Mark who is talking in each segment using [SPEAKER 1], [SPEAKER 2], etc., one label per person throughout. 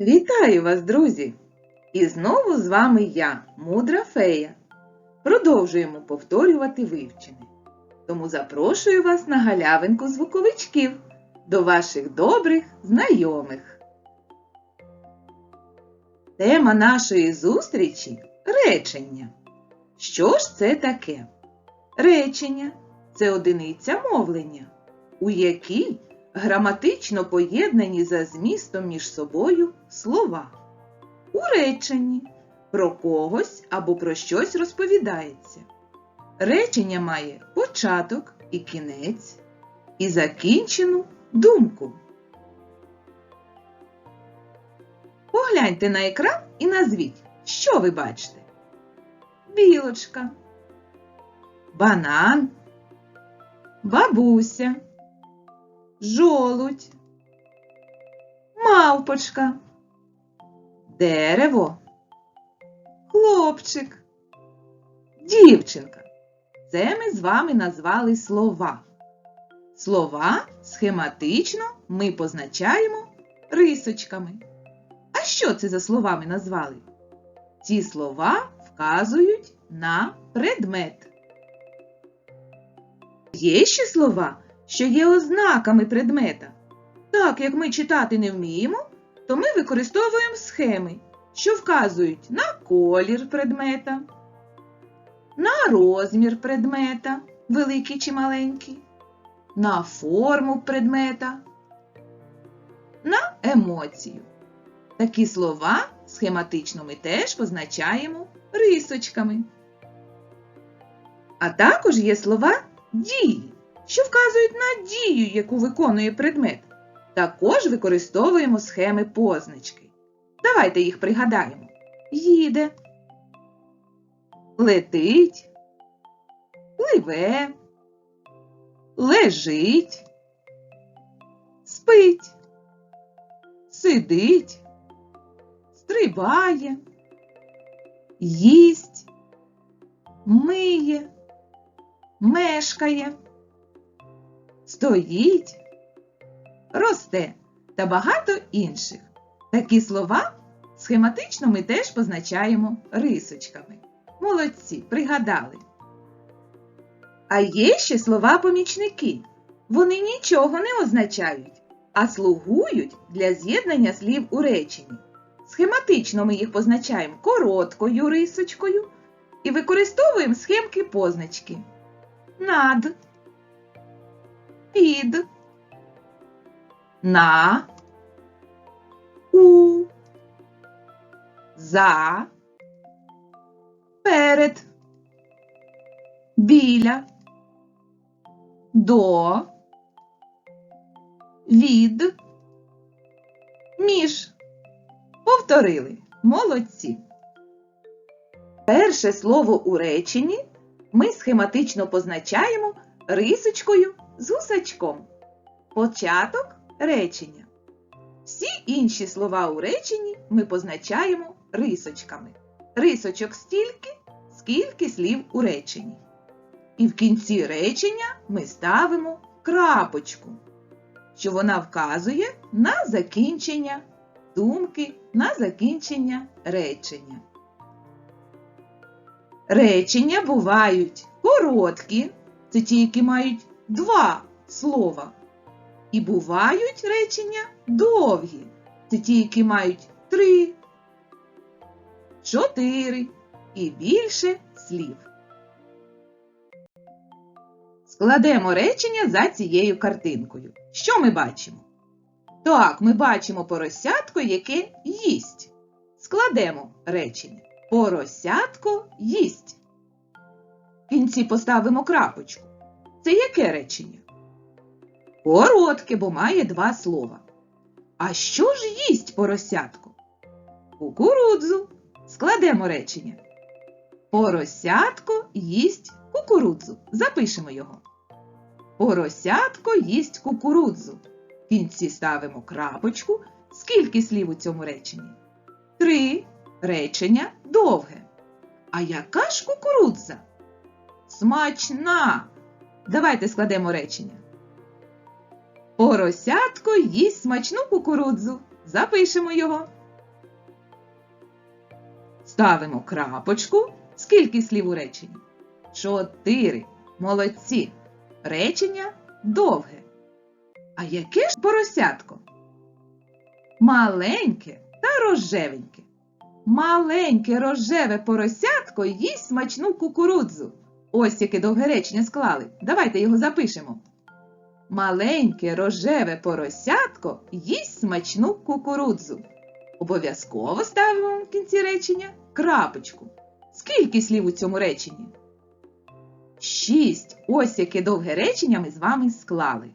[SPEAKER 1] Вітаю вас, друзі! І знову з вами я, мудра фея. Продовжуємо повторювати вивчене. Тому запрошую вас на галявинку звуковичків до ваших добрих знайомих. Тема нашої зустрічі речення. Що ж це таке? Речення це одиниця мовлення, у якій граматично поєднані за змістом між собою слова. У реченні про когось або про щось розповідається. Речення має початок і кінець, і закінчену думку. Погляньте на екран і назвіть, що ви бачите. Білочка, банан, бабуся, жолудь, мавпочка, дерево, хлопчик, дівчинка. Це ми з вами назвали слова. Слова схематично ми позначаємо рисочками. А що це за слова ми назвали? Ці слова вказують на предмет. Є ще слова, що є ознаками предмета. Так як ми читати не вміємо, то ми використовуємо схеми, що вказують на колір предмета, на розмір предмета, великий чи маленький, на форму предмета, на емоцію. Такі слова схематично ми теж позначаємо рисочками. А також є слова дії, що вказують на дію, яку виконує предмет. Також використовуємо схеми позначки. Давайте їх пригадаємо. Їде, летить, пливе, лежить, спить, сидить, стрибає, їсть, миє, мешкає, стоїть, росте та багато інших. Такі слова схематично ми теж позначаємо рисочками. Молодці, пригадали. А є ще слова-помічники. Вони нічого не означають, а слугують для з'єднання слів у реченні. Схематично ми їх позначаємо короткою рисочкою і використовуємо схемки позначки. Над, під, на, у, за, перед, біля, до, від, між. Повторили. Молодці. Перше слово у реченні ми схематично позначаємо рисочкою з гусачком. Початок речення. Всі інші слова у реченні ми позначаємо рисочками. Рисочок стільки, скільки слів у реченні. І в кінці речення ми ставимо крапочку, що вона вказує на закінчення думки, на закінчення речення. Речення бувають короткі, це ті, які мають два слова. І бувають речення довгі. Це ті, які мають три, чотири і більше слів. Складемо речення за цією картинкою. Що ми бачимо? Так, ми бачимо поросятко, яке їсть. Складемо речення. Поросятко їсть. В кінці поставимо крапочку. Це яке речення? Коротке, бо має два слова. А що ж їсть поросятко? Кукурудзу. Складемо речення. Поросятко їсть кукурудзу. Запишемо його. Поросятко їсть кукурудзу. В кінці ставимо крапочку. Скільки слів у цьому реченні? Три. Речення довге. А яка ж кукурудза? Смачна. Давайте складемо речення. Поросятко їсть смачну кукурудзу. Запишемо його. Ставимо крапочку. Скільки слів у реченні? Чотири. Молодці. Речення довге. А яке ж поросятко? Маленьке та рожевеньке. Маленьке рожеве поросятко їсть смачну кукурудзу. Ось яке довге речення склали. Давайте його запишемо. Маленьке рожеве поросятко їсть смачну кукурудзу. Обов'язково ставимо в кінці речення крапочку. Скільки слів у цьому реченні? Шість. Ось яке довге речення ми з вами склали.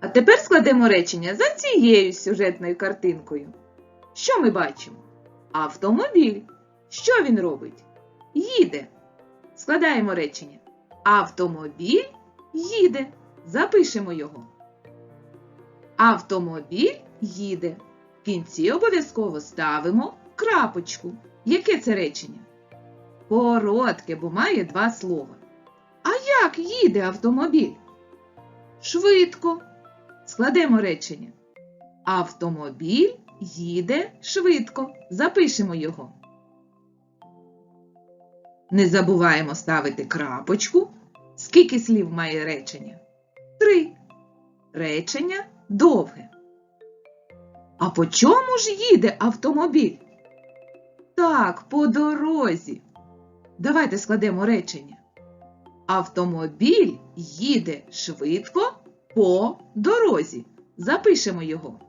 [SPEAKER 1] А тепер складемо речення за цією сюжетною картинкою. Що ми бачимо? Автомобіль. Що він робить? Їде. Складаємо речення. Автомобіль їде. Запишемо його. Автомобіль їде. В кінці обов'язково ставимо крапочку. Яке це речення? Коротке, бо має два слова. А як їде автомобіль? Швидко. Складемо речення. Автомобіль їде швидко. Запишемо його. Не забуваємо ставити крапочку. Скільки слів має речення? Три. Речення довге. А по чому ж їде автомобіль? Так, по дорозі. Давайте складемо речення. Автомобіль їде швидко по дорозі. Запишемо його.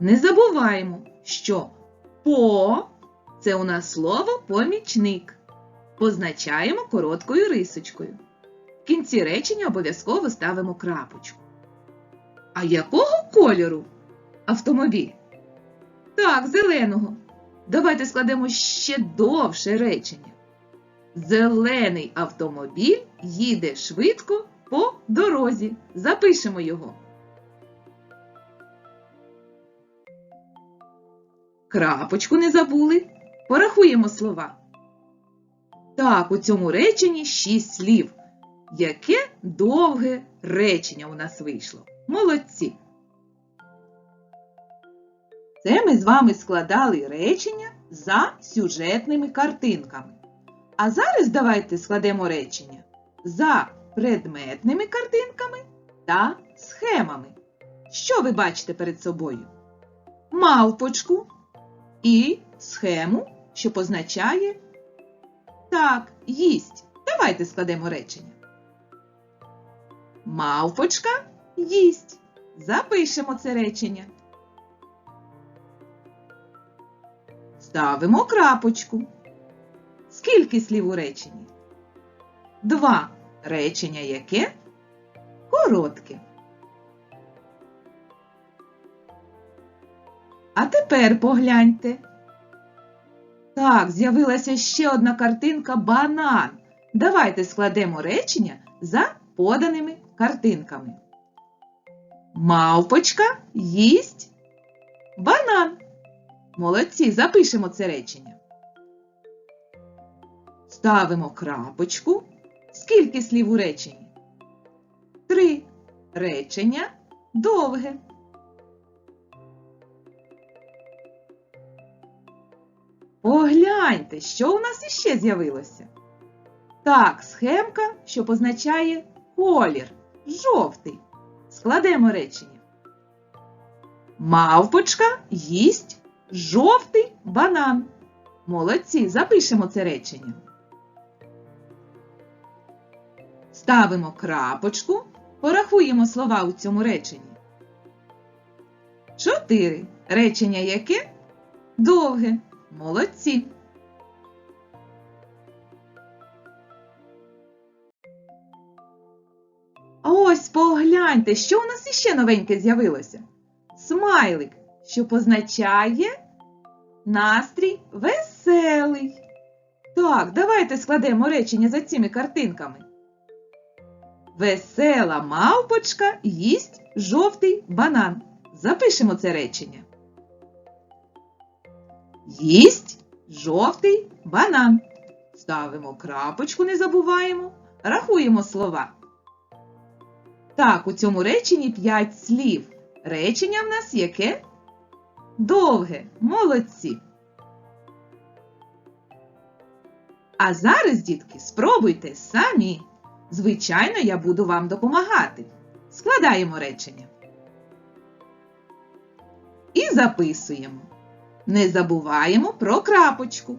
[SPEAKER 1] Не забуваємо, що по це у нас слово помічник. Позначаємо короткою рисочкою. В кінці речення обов'язково ставимо крапочку. А якого кольору автомобіль? Так, зеленого. Давайте складемо ще довше речення. Зелений автомобіль їде швидко по дорозі. Запишемо його. Крапочку не забули. Порахуємо слова. Так, у цьому реченні шість слів. Яке довге речення у нас вийшло. Молодці! Це ми з вами складали речення за сюжетними картинками. А зараз давайте складемо речення за предметними картинками та схемами. Що ви бачите перед собою? Мавпочку і схему, що позначає так, їсть. Давайте складемо речення. Мавпочка їсть. Запишемо це речення. Ставимо крапочку. Скільки слів у реченні? Два. Речення яке? Коротке. А тепер погляньте. Так, з'явилася ще одна картинка банан. Давайте складемо речення за поданими картинками. Мавпочка їсть банан. Молодці, запишемо це речення. Ставимо крапочку. Скільки слів у реченні? Три. Речення довге. Погляньте, що у нас іще з'явилося. Так, схемка, що позначає колір жовтий. Складемо речення. Мавпочка їсть жовтий банан. Молодці, запишемо це речення. Ставимо крапочку, порахуємо слова у цьому реченні. Чотири. Речення яке? Довге. Молодці. Ось погляньте, що у нас іще новеньке з'явилося. Смайлик, що позначає настрій веселий. Так, давайте складемо речення за цими картинками. Весела мавпочка їсть жовтий банан. Запишемо це речення. Їсть жовтий банан. Ставимо крапочку, не забуваємо. Рахуємо слова. Так, у цьому реченні 5 слів. Речення в нас яке? Довге, молодці. А зараз, дітки, спробуйте самі. Звичайно, я буду вам допомагати. Складаємо речення. І записуємо. Не забуваємо про крапочку.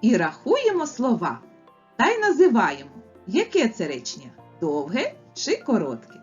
[SPEAKER 1] І рахуємо слова. Та й називаємо, яке це речення довге чи коротке.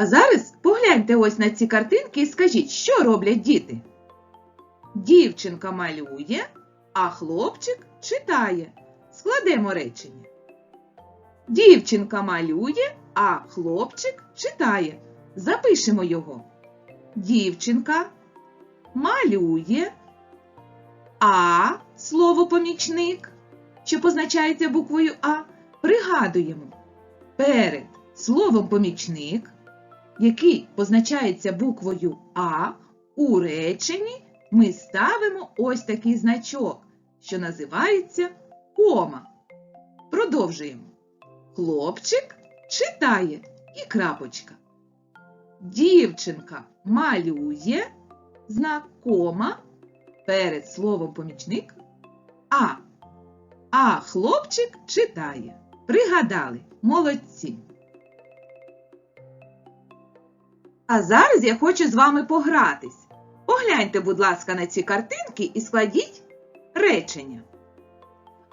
[SPEAKER 1] А зараз погляньте ось на ці картинки і скажіть, що роблять діти. Дівчинка малює, а хлопчик читає. Складемо речення. Дівчинка малює, а хлопчик читає. Запишемо його. Дівчинка малює, а слово помічник, що позначається буквою А, пригадуємо. Перед словом помічник який позначається буквою А, у реченні ми ставимо ось такий значок, що називається кома. Продовжуємо. Хлопчик читає і крапочка. Дівчинка малює знак кома перед словом помічник А. А хлопчик читає. Пригадали, молодці. А зараз я хочу з вами погратись. Погляньте, будь ласка, на ці картинки і складіть речення.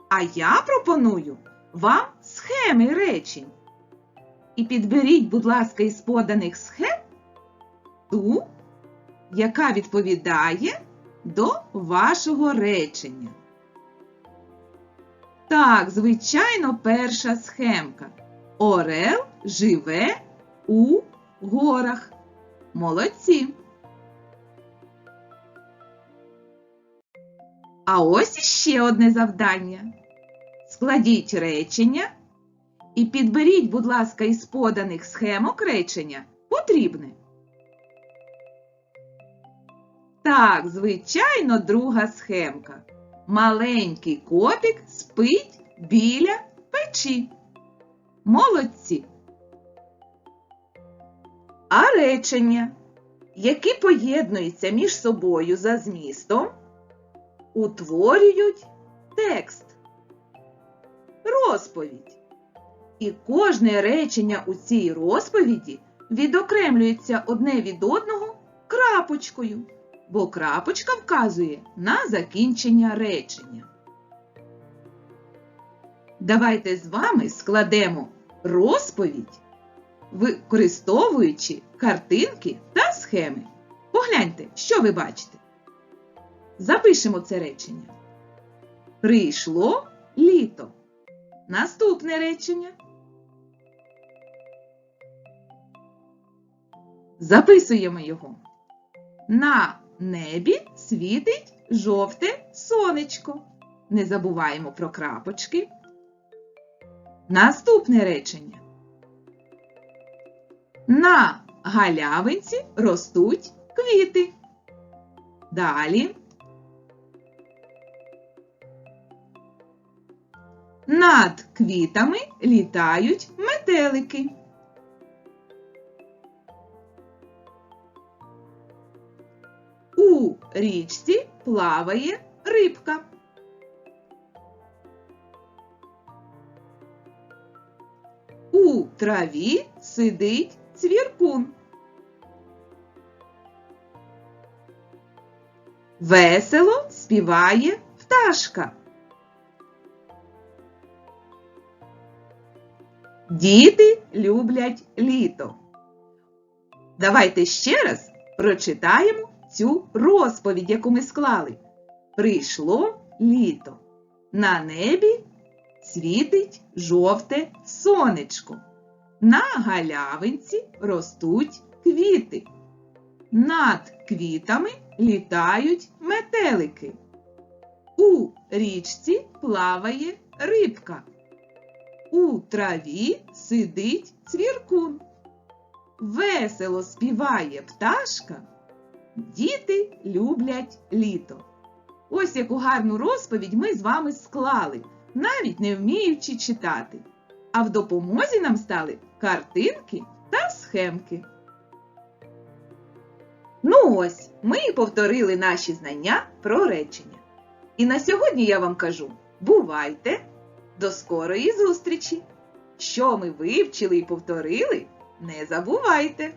[SPEAKER 1] А я пропоную вам схеми речень. І підберіть, будь ласка, із поданих схем ту, яка відповідає до вашого речення. Так, звичайно, перша схемка. Орел живе у горах. Молодці. А ось іще одне завдання. Складіть речення і підберіть, будь ласка, із поданих схемок речення потрібне. Так, звичайно, друга схемка. Маленький котик спить біля печі. Молодці. А речення, які поєднуються між собою за змістом, утворюють текст, розповідь. І кожне речення у цій розповіді відокремлюється одне від одного крапочкою, бо крапочка вказує на закінчення речення. Давайте з вами складемо розповідь, використовуючи картинки та схеми. Погляньте, що ви бачите. Запишемо це речення. Прийшло літо. Наступне речення. Записуємо його. На небі світить жовте сонечко. Не забуваємо про крапочки. Наступне речення. На галявинці ростуть квіти. Далі. Над квітами літають метелики. У річці плаває рибка. У траві сидить цвіркун. Весело співає пташка. Діти люблять літо. Давайте ще раз прочитаємо цю розповідь, яку ми склали. Прийшло літо. На небі світить жовте сонечко. На галявинці ростуть квіти. Над квітами літають метелики. У річці плаває рибка. У траві сидить цвіркун. Весело співає пташка. Діти люблять літо. Ось яку гарну розповідь ми з вами склали, навіть не вміючи читати. А в допомозі нам стали картинки та схемки. Ну ось, ми і повторили наші знання про речення. І на сьогодні я вам кажу: бувайте! До скорої зустрічі! Що ми вивчили і повторили, не забувайте!